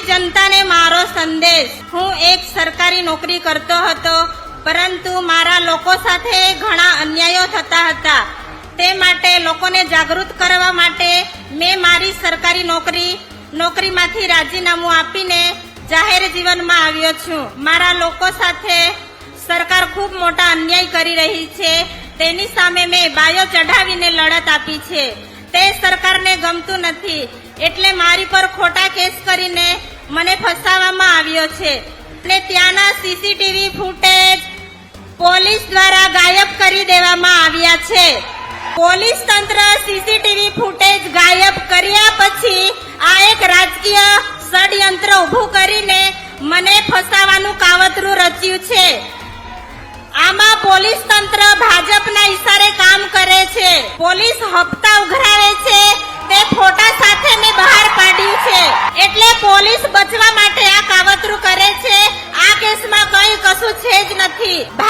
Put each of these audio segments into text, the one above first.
મારી જનતાને મારો સંદેશ. હું એક સરકારી નોકરી કરતો હતો, પરંતુ મારા લોકો સાથે ઘણા અન્યાયો થતા હતા. તે માટે લોકોને જાગૃત કરવા માટે મેં મારી સરકારી નોકરી, નોકરીમાંથી રાજીનામું આપીને જાહેર જીવનમાં આવ્યો છું. મારા લોકો સાથે સરકાર ખૂબ મોટા અન્યાય કરી રહી છે. તેની સામે મેં બાયો ચઢાવીને લડત આપી છે. તે સરકારને ગમતું નથી. એટલે મારી પર ખોટા કેસ કરીને મને ફસાવવામાં આવ્યો છે. અને ત્યાંના સીસીટીવી ફૂટેજ પોલીસ દ્વારા ગાયબ કરી દેવામાં આવ્યા છે. પોલીસ તંત્ર સીસીટીવી ફૂટેજ છે જ નથી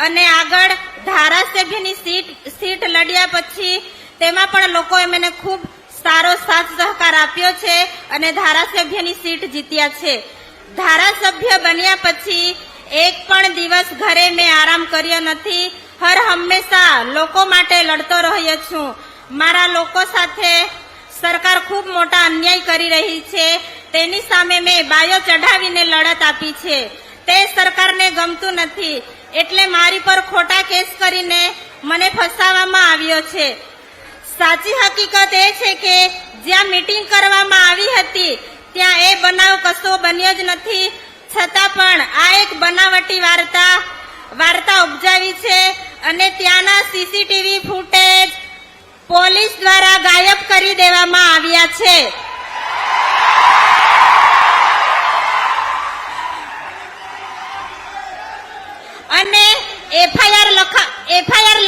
અને આગળ ધારાસભ્યની સીટ સીટ લડ્યા પછી તેમાં પણ લોકોએ મને ખૂબ સારો સાથ સહકાર આપ્યો છે અને ધારાસભ્યની સીટ જીત્યા છે. ધારાસભ્ય બન્યા પછી એક પણ દિવસ ઘરે મેં આરામ કર્યો નથી. હર હંમેશા લોકો માટે લડતો રહ્યો છું. મારા લોકો સાથે સરકાર ખૂબ મોટા અન્યાય કરી રહી છે. તેની સામે મેં બાયો ચઢાવીને લડત આપી છે. તે સરકારને ગમતું નથી. એટલે મારી પર ખોટા કેસ કરીને મને ફસાવવામાં આવ્યો છે. સાચી હકીકત એ છે કે જ્યાં મીટિંગ કરવામાં આવી હતી, ત્યાં એ બનાવ કશો બન્યો જ નથી. છતાં પણ આ એક બનાવટી વાર્તા વાર્તા ઉપજાવી છે અને ત્યાંના સીસીટીવી ફૂટેજ પોલીસ દ્વારા ગાયબ કરી દેવામાં આવ્યા છે અને એફઆઈઆર લખા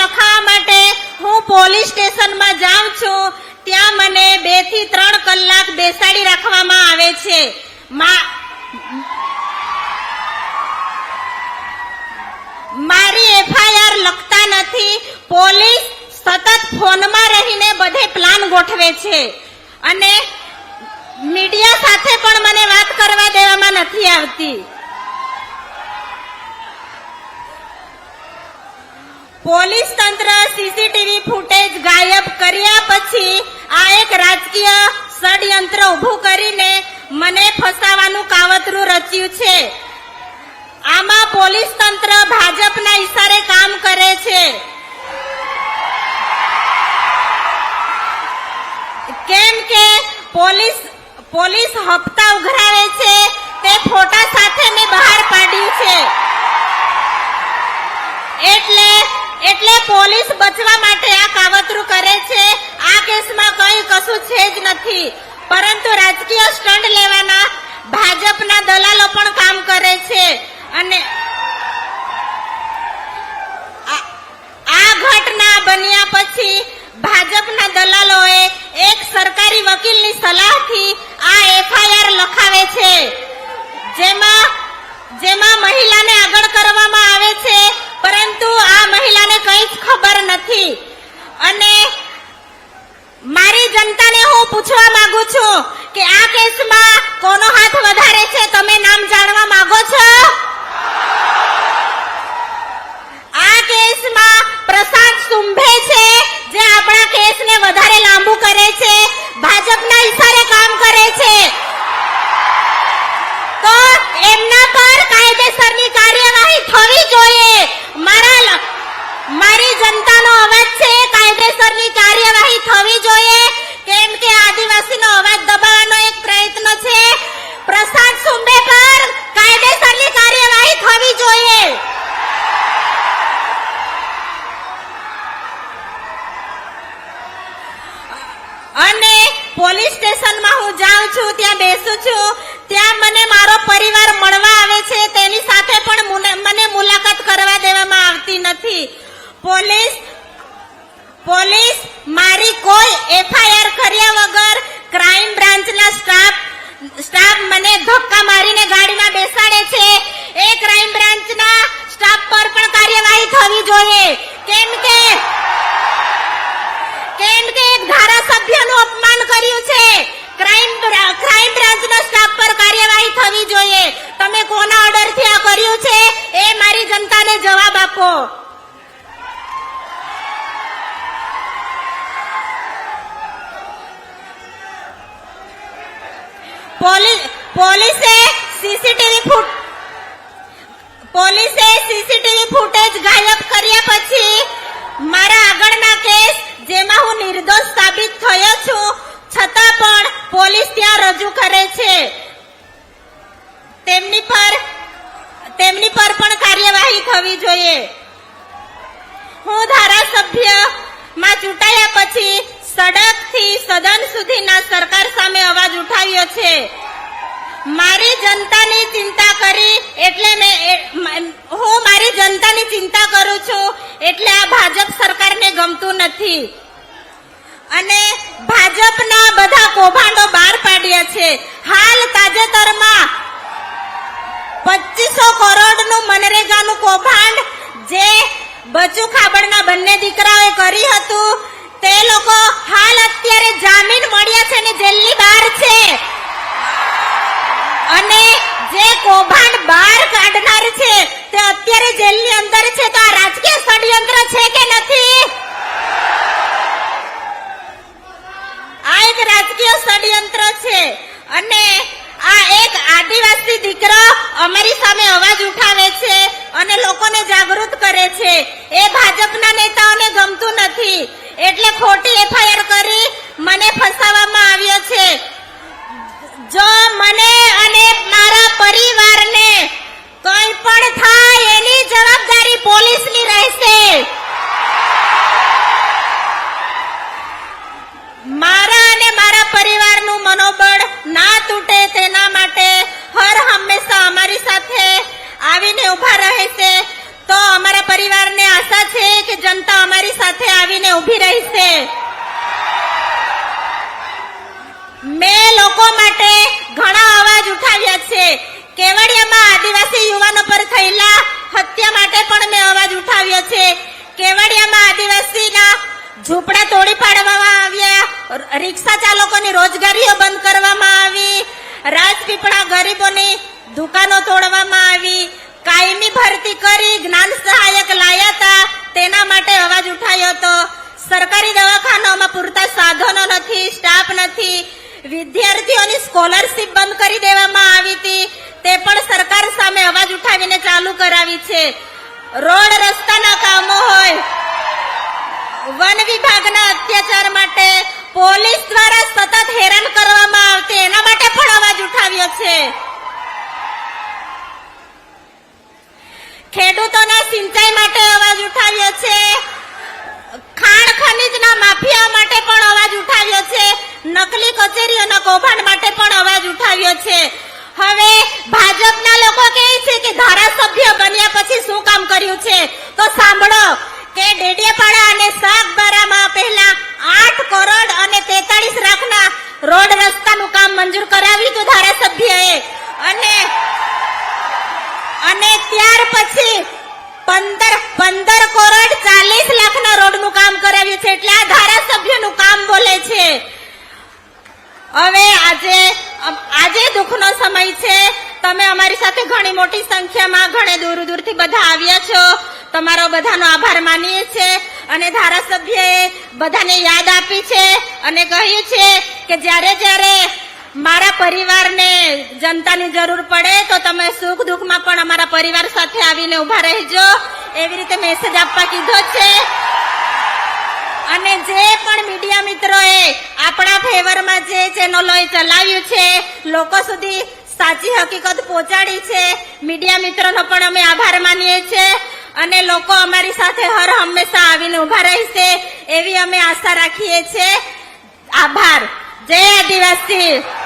લખાવવા માટે હું પોલીસ સ્ટેશનમાં જાઉં છું. ત્યાં મને બેથી ત્રણ કલાક બેસાડી રાખવામાં આવે છે. મારી એફઆઈઆર લખતા નથી. પોલીસ સતત ફોનમાં રહીને બધે પ્લાન ગોઠવે છે. અને મીડિયા સાથે પણ મને વાત કરવા દેવામાં નથી આવતી પોલીસ તંત્ર સીસીટીવી ફૂટેજ ગાયબ કર્યા પછી આ એક રાજકીય ષડયંત્ર ઊભું કરીને મને ફસાવાનું કાવતરું રચ્યું છે. આમાં પોલીસ તંત્ર ભાજપના ઈશારે કામ કરે છે. કેમ કે પોલીસ પોલીસ હપ્તા ઉઘરાવે છે, તે ફોટા સાથે મેં બહાર પાડ્યું છે. એટલે એટલે પોલીસ બચવા માટે આ કાવતરું કરે છે. આ કેસમાં કઈ કશું છે જ નથી. પરંતુ રાજકીય સ્ટંડ લેવાના ભાજપના દલાલો પણ કામ કરે છે. અને આ- ઘટના બન્યા પછી ભાજપના દલાલોએ એક સરકારી વકીલની સલાહથી આ એફઆઈઆર લખાવે છે. કંઈ ખબર નથી. અને મારી જનતાને હું પૂછવા માંગુ છું કે આ કેસમાં કોનો હાથ વધારે છે? તમે નામ જાણવા માંગો પર આદિવાસીનો અવાજ દબાવવાનો એક પ્રયત્ન છે. પ્રસાદ સુંબે પર કાયદેસરની કાર્યવાહી થવી જોઈએ. અને પોલીસ સ્ટેશનમાં હું જાઉં છું, ત્યાં બેસું છું. ત્યાં મને મારો પરિવાર મળવા આવે છે તેની સાથે પણ મુને- મને મુલાકાત કરવા દેવામાં આવતી નથી પોલીસ પોલીસ મારી કોઈ એફઆઈઆર કર્યા વગર ક્રાઇમ બ્રાન્ચના સ્ટાફ સ્ટાફ મને ધક્કા મારીને ગાડીમાં બેસાડે છે એ ક્રાઇમ બ્રાન્ચના સ્ટાફ પર પણ કાર્યવાહી થવી જોઈએ કેમ કે કેમ કે એક ધારાસભ્યનું અપમાન ક્રાઇમ ક્રાઇમ બ્રાન્ચના સ્ટાફ પર કાર્યવાહી થવી જોઈએ. તમે કોના ઓર્ડરથી આ કર્યું છે, એ મારી જનતાને જવાબ આપો. પોલીસે સીસીટીવી ફૂટ, પોલીસે સીસીટીવી ફૂટેજ ગાયબ કર્યા પછી મારા આગળના કેસ, જેમાં હું નિર્દોષ સાબિત થયો છું છતાં પણ પોલીસ ત્યાં રજૂ કરે છે. તેમની પર તેમની પર પણ કાર્યવાહી થવી જોઈએ. હું ધારાસભ્યમાં ચૂંટાયા પછી સડકથી સદન સુધીના સરકાર સામે અવાજ ઉઠાવ્યો છે. મારી જનતાની ચિંતા કરી એટલે મેં હું મારી જનતાની ચિંતા કરું છું એટલે આ ભાજપ સરકારને ગમતું નથી. અને ભાજપના બધા કૌભાંડો બહાર પાડ્યા છે. હાલ તાજેતરમાં પચીસો કરોડનું મનરેગાનું કૌભાંડ જે બચુ ખાબડના બંને દીકરાઓએ કરી હતું, તે લોકો હાલ અત્યારે જામીન મળ્યા છે ને જેલની બહાર છે. અને જે કૌભાંડ બહાર કાઢનાર છે, તે અત્યારે જેલની અંદર છે. તો આ રાજકીય ષડયંત્ર છે કે નથી આ એક રાજકીય ષડયંત્ર છે. અને આ એક આદિવાસી દીકરો અમારી સામે અવાજ ઉઠાવે છે અને લોકોને જાગૃત કરે છે. એ ભાજપના નેતાઓને ગમતું નથી. એટલે ખોટી એફઆઈઆર કરી મને ફસાવવામાં આવ્યો છે. જો મને અને મારા પરિવારને કંઈ પણ થાય એની જવાબદારી પોલીસની રહેશે. મારા આવીને ઊભા રહેશે તો અમારા પરિવારને આશા છે કે જનતા અમારી સાથે આવીને ઊભી રહેશે. મેં લોકો માટે ઘણા અવાજ ઉઠાવ્યા છે. કેવડિયામાં આદિવાસી યુવાનો પર થયેલા હત્યા માટે પણ મેં અવાજ ઉઠાવ્યો છે. કેવડિયામાં આદિવાસીના ઝૂંપડા તોડી પાડવામાં આવ્યા, રિક્ષા ચાલકોની રોજગારીઓ બંધ કરવામાં આવી, રાજપીપળા ગરીબોની દુકાનો તોડવામાં આવી કાયમી ભરતી કરી જ્ઞાન સહાયક લાયા હતા તેના માટે અવાજ ઉઠાયો હતો. સરકારી દવાખાનાઓમાં પૂરતા સાધનો નથી, સ્ટાફ નથી. વિદ્યાર્થીઓની સ્કોલરશીપ બંધ કરી દેવામાં આવી હતી. તે પણ સરકાર સામે અવાજ ઉઠાવીને ચાલુ કરાવી છે. રોડ રસ્તાના કામો હોય. વન વિભાગના અત્યાચાર માટે પોલીસ દ્વારા સતત હેરાન કરવામાં આવતી, એના માટે પણ અવાજ ઉઠાવ્યો છે. ખેડૂતોના સિંચાઈ માટે અવાજ ઉઠાવ્યો છે. ખાણ ખનીજના માફિયા માટે પણ અવાજ ઉઠાવ્યો છે. નકલી કચેરીઓના કૌભાંડ માટે પણ અવાજ ઉઠાવ્યો છે. હવે ભાજપના લોકો કહે છે કે ધારાસભ્ય બન્યા પછી શું કામ કર્યું છે તો સાંભળો કે ડેડિયાપાડા અને સાગબારામાં પહેલા આઠ કરોડ અને તેતાળીસ લાખના રોડ રસ્તાનું કામ મંજૂર કરાવ્યું હતું ધારાસભ્યએ અને અને ત્યાર પછી પંદર પંદર કરોડ ચાલીસ લાખના રોડનું કામ કરાવ્યું છે એટલે આ ધારાસભ્યનું કામ બોલે છે. હવે આજે આજે દુઃખનો સમય છે. તમે અમારી સાથે ઘણી મોટી સંખ્યામાં ઘણે દૂર દૂરથી બધા આવ્યા છો. તમારો બધાનો આભાર માનીએ છે. અને ધારાસભ્યએ બધાને યાદ આપી છે અને કહ્યું છે કે જ્યારે જ્યારે મારા પરિવારને જનતાની જરૂર પડે તો તમે સુખ દુઃખમાં પણ અમારા પરિવાર સાથે આવીને ઊભા રહેજો. એવી રીતે મેસેજ આપવા કીધો છે. અને જે પણ મીડિયા મિત્રોએ આપણા ફેવરમાં જે ચેનલોએ ચલાવ્યું છે, લોકો સુધી સાચી હકીકત પહોંચાડી છે. મીડિયા મિત્રોનો પણ અમે આભાર માનીએ છીએ અને લોકો અમારી સાથે હર હંમેશા આવીને ઊભા રહેશે એવી અમે આશા રાખીએ છીએ. આભાર. જય આદિવાસી.